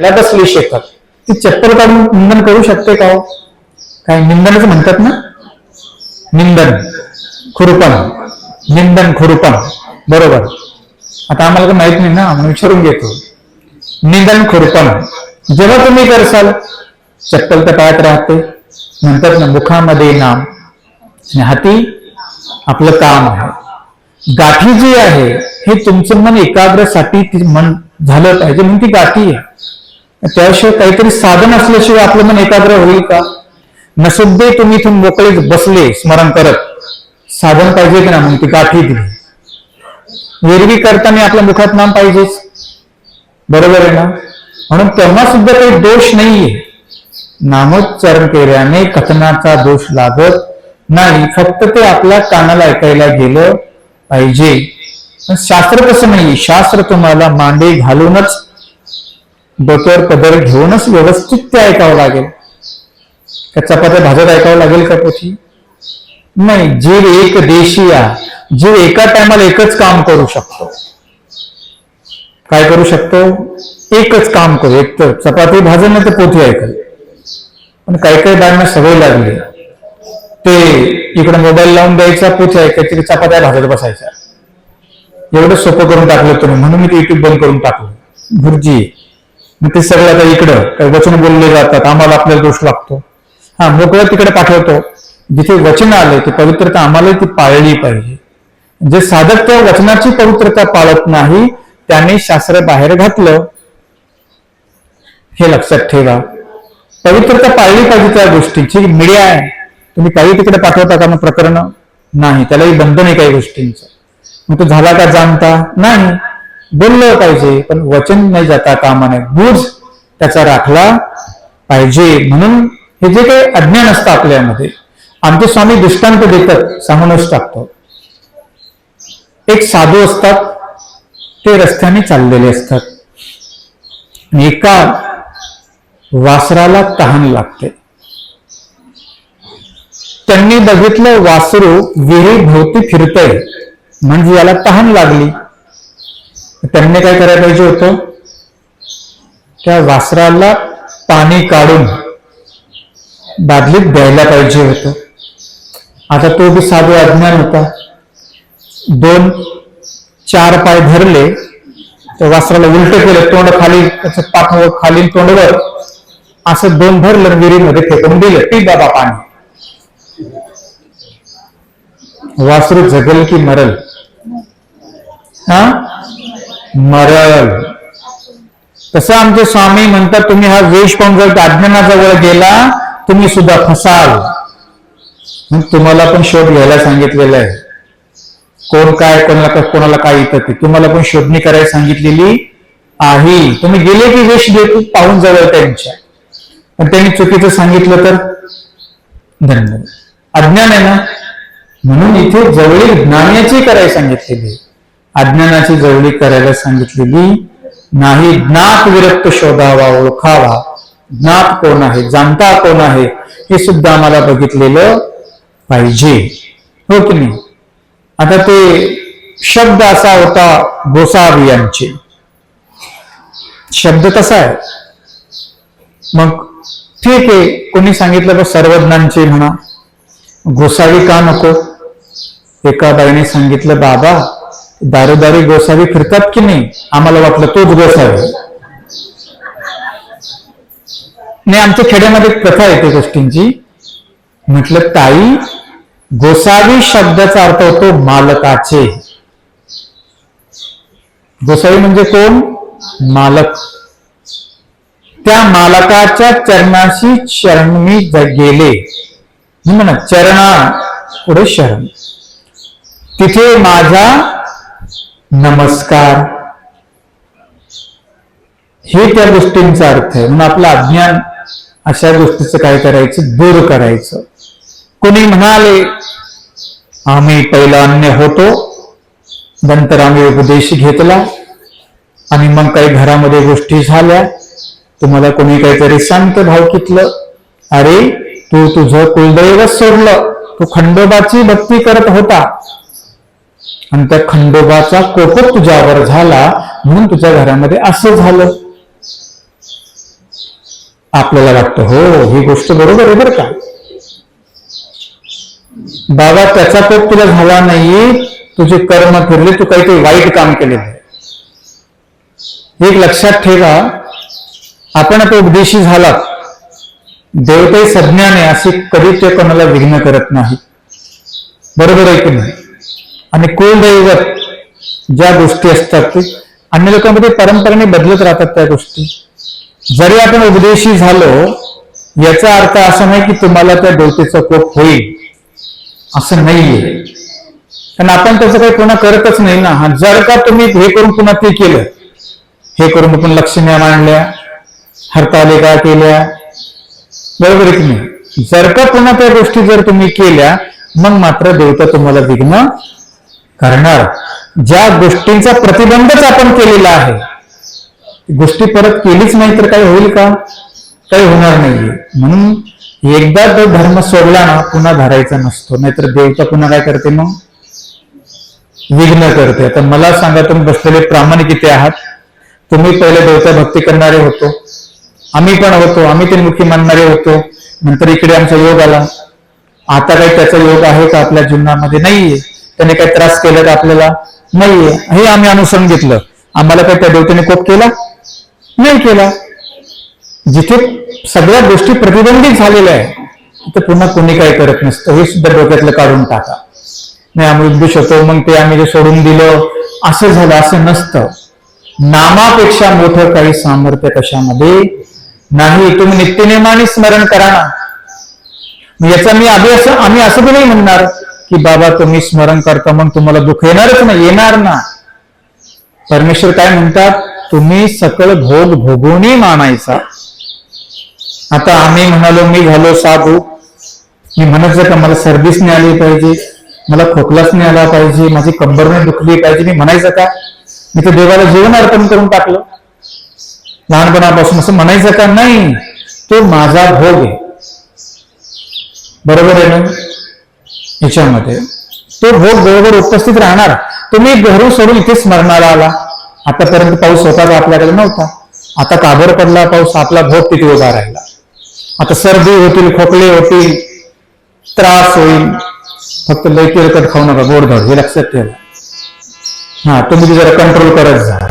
त्याला बसली शेतात ती चप्पल काढून निंदन करू शकते का हो? काय निंदनच म्हणतात ना? निंदन खुरपण निंदन खुरपण. बरोबर. आता आम्हाला माहीत नाही ना म्हणून विचारून घेतो निंदन खुरपण. जेव्हा तुम्ही करसाल चप्पल तर पायात राहते. म्हणतात ना मुखामध्ये नाम. आणि हाती आपलं काम आहे. गाठी जी आहे हे तुमचं मन एकाग्रसाठी मन झालं पाहिजे. म्हणून ती गाठी आहे. त्याशिवाय काहीतरी साधन असल्याशिवाय आपलं मन एकाग्र होईल का? नसुद्धे तुम्ही इथून मोकळीत बसले स्मरण करत. साधन पाहिजे की ना मग ती गाठी दिली. एरवी करताना आपल्या मुखात नाम पाहिजेच. बरोबर आहे ना? म्हणून तेव्हा सुद्धा काही दोष नाहीये. नामोच्चारण केल्याने कथनाचा दोष लागत नाही. फक्त ते आपल्या कानाला ऐकायला गेलं पाहिजे. पण शास्त्र कसं नाही शास्त्र तुम्हाला मांडे घालूनच डोक्यावर पदर घेऊनच व्यवस्थित ते ऐकावं लागेल. का चपात्या भाजत ऐकावं लागेल का पोथी? नाही जीव एक देशीया. जीव एका टायमाला एकच काम करू शकतो. काय करू शकतो? एकच काम करू. एक तर चपाती भाजून नाही तर पोथी ऐकल पण काही काही बायांना सवय लागली. ते इकडे मोबाईल लावून द्यायचा पोथी ऐकायची चपात्या भाजत बसायच्या. एवढं सोपं करून टाकलं तुम्ही. म्हणून मी ते युट्यूब बंद करून टाकलं. गुरुजी मग ते सगळं आता इकडं काही वचन बोलले जातात आम्हाला आपल्याला दोष लागतो. हा मोकळं तिकडे पाठवतो. जिथे वचन आले ते पवित्रता आम्हाला ती पाळली पाहिजे. जे साधक त्या वचनाची पवित्रता पाळत नाही त्याने शास्त्र बाहेर घातलं. हे लक्षात ठेवा. पवित्रता पाळली पाहिजे त्या गोष्टीची. मीडिया आहे. तुम्ही काही तिकडे पाठवता का प्रकरण? नाही. त्यालाही बंधन आहे काही गोष्टींचं. मग तो झाला का जाणता? नाही. बोललं पाहिजे पण वचन नाही जाता कामा नये. त्याचा राखला पाहिजे. म्हणून हे जे काही अज्ञान असतं आपल्यामध्ये आमचे स्वामी दृष्टांत देतात सांगूनच टाकतो. एक साधू असतात ते रस्त्याने चाललेले असतात. एका वासराला तहान लागते. त्यांनी बघितलं वासरू विहिरी भोवती फिरतय म्हणजे याला तहान लागली. त्यांनी काय करायला पाहिजे होतं? त्या वासराला पाणी काढून बादलीत द्यायला पाहिजे होतं. आता तो बी साधू अज्ञान होता. दोन चार पाय धरले तर वासराला उलट केलं तोंड खाली त्याचं पाठ खाली तोंडवर असं दोन धरलं विहिरीमध्ये फेकून दिलं ती बाबा पाणी. वासरू जगल की मरल? हा? मरल. तसं आमचे स्वामी म्हणतात तुम्ही हा वेश पाहून जर अज्ञानाजवळ गेला तुम्ही सुद्धा फसाल. मग तुम्हाला पण शोध घ्यायला सांगितलेलं आहे. कोण काय कोणाला कोणाला काय येतं ते. तुम्हाला पण शोधणी करायला सांगितलेली आहे. तुम्ही गेले की वेश देतो पाहून जवळ त्यांच्या. पण त्यांनी चुकीचं सांगितलं तर? धन्यवाद. अज्ञान आहे ना? म्हणून इथे जवळील ज्ञानाची करायला सांगितलेली आहे. अज्ञानाची जवळी करायला सांगितलेली नाही. ज्ञात विरक्त शोधावा ओळखावा. ज्ञात कोण आहे जाणता कोण आहे हे सुद्धा आम्हाला बघितलेलं पाहिजे. हो की नाही? आता ते शब्द असा होता गोसावी यांचे. शब्द कसा आहे. मग ठीक आहे कोणी सांगितलं बघ सर्वज्ञांचे म्हणा. गोसावी का नको? एका बाईने सांगितलं बाबा दारोदारी गोसावी फिरतात की नाही? आम्हाला वाटलं तोच गोसावी. नाही आमच्या खेड्यामध्ये प्रथा येते गोष्टींची. म्हटलं ताई गोसावी शब्दाचा अर्थ होतो मालकाचे. गोसावी म्हणजे कोण? मालक. त्या मालकाच्या चरणाशी शरण मी गेले. म्हणा चरणा पुढे शरण. तिथे माझा नमस्कार. हे त्या गोष्टींचा अर्थ आहे. म्हणून आपलं अज्ञान अशा गोष्टीचं काय करायचं दूर करायचं. कोणी म्हणाले आम्ही पहिला अन्य होतो नंतर आम्ही उपदेश घेतला आणि मग काही घरामध्ये गोष्टी झाल्या. तुम्हाला कोणी काहीतरी शांत भावकीतलं अरे तू तुझं कुलदैव सोडलं. तू खंडोबाची भक्ती करत होता. आणि त्या खंडोबाचा कोपच तुझ्यावर झाला म्हणून तुझ्या घरामध्ये असं झालं. आपल्याला वाटतं हो ही गोष्ट बरोबर आहे बरं का? बाबा त्याचा कोप तुला झाला नाही तुझे कर्म फिरले तू काहीतरी वाईट काम केलेलं आहे एक लक्षात ठेवा आपण आता उपदेशी झाला देवते सज्ञाने असे कधी ते कोणाला विघ्न करत नाही. बरोबर आहे की नाही? आणि कुलदैवत ज्या गोष्टी असतात ते अन्य लोकांमध्ये परंपरेने बदलत राहतात त्या गोष्टी. जरी आपण उपदेशी झालो याचा अर्थ असा नाही की तुम्हाला त्या देवतेचा कोप होईल. असं नाहीये. कारण आपण त्याचं काही पुन्हा करतच नाही ना. जर का तुम्ही हे करून पुन्हा ते केलं हे करून आपण लक्षण्या मांडल्या हरतालिका केल्या बरोबर की नाही? जर का पुन्हा त्या गोष्टी जर तुम्ही केल्या मग मात्र देवता तुम्हाला विघ्न करणार. ज्या गोष्टींचा प्रतिबंधच आपण केलेला आहे गोष्टी परत केलीच नाही तर काही होईल का? काही होणार नाहीये. म्हणून एकदा तो धर्म सोडला ना पुन्हा धरायचा नसतो. नाहीतर देवता पुन्हा काय करते मग? विघ्न करते. आता मला सांगा तुम्ही बसलेले प्रामाणिक किती आहात. तुम्ही पहिले देवता भक्ती करणारे होतो. आम्ही पण होतो. आम्ही त्रिमुखी मानणारे होतो. नंतर इकडे आमचा योग आला. आता काही त्याचा योग आहे का आपल्या जीवनामध्ये? नाहीये. त्याने काही त्रास केला का आपल्याला? नाहीये. हे आम्ही अनुसरण घेतलं. आम्हाला काही त्या देवतेने कोप केला? नाही केला. जिथे सगळ्या गोष्टी प्रतिबंधित झालेल्या आहे तर पुन्हा कोणी काही करत नसतं. हे सुद्धा डोक्यातलं काढून टाका. नाही आम्ही उद्देश होतो मग ते आम्ही जे सोडून दिलं असं झालं असं नसतं. नामापेक्षा मोठं काही सामर्थ्य कशामध्ये? नाही तुम्ही नित्यनेमाने स्मरण करा ना. याचा मी आधी असं आम्ही असं बी नाही म्हणणार. की बाबा तुम्ही स्मरण करता मग तुम्हाला दुःख येणारच नाही येणार ना. परमेश्वर काय म्हणतात? तुम्ही सकळ भोग भोगूनही मानायचा. आता आम्ही म्हणालो मी झालो साधू. मी म्हणत जर का मला सर्दीच नाही आली पाहिजे मला खोकलाच नाही आला पाहिजे माझी कंबरने दुखली पाहिजे मी म्हणायचं का? मी तर देवाला जीवन अर्पण करून टाकलं. लहानपणापासून असं म्हणायचं का? नाही तो माझा भोग आहे. बरोबर आहे ना? याच्यामध्ये. तो भोग बरोबर उपस्थित राहणार. तुम्ही घरून सोडून इथे स्मरणाला आला. आतापर्यंत पाऊस होता का आपल्याकडे नव्हता. आता काबर पडला पाऊस आपला भोग तिथे उभा राहिला. आता सर्दी होतील खोकले होतील त्रास होईल. फक्त लय तेलकट खाऊ नका गोडधड हे लक्षात ठेवा. हा तुम्ही जरा कंट्रोल करत जा.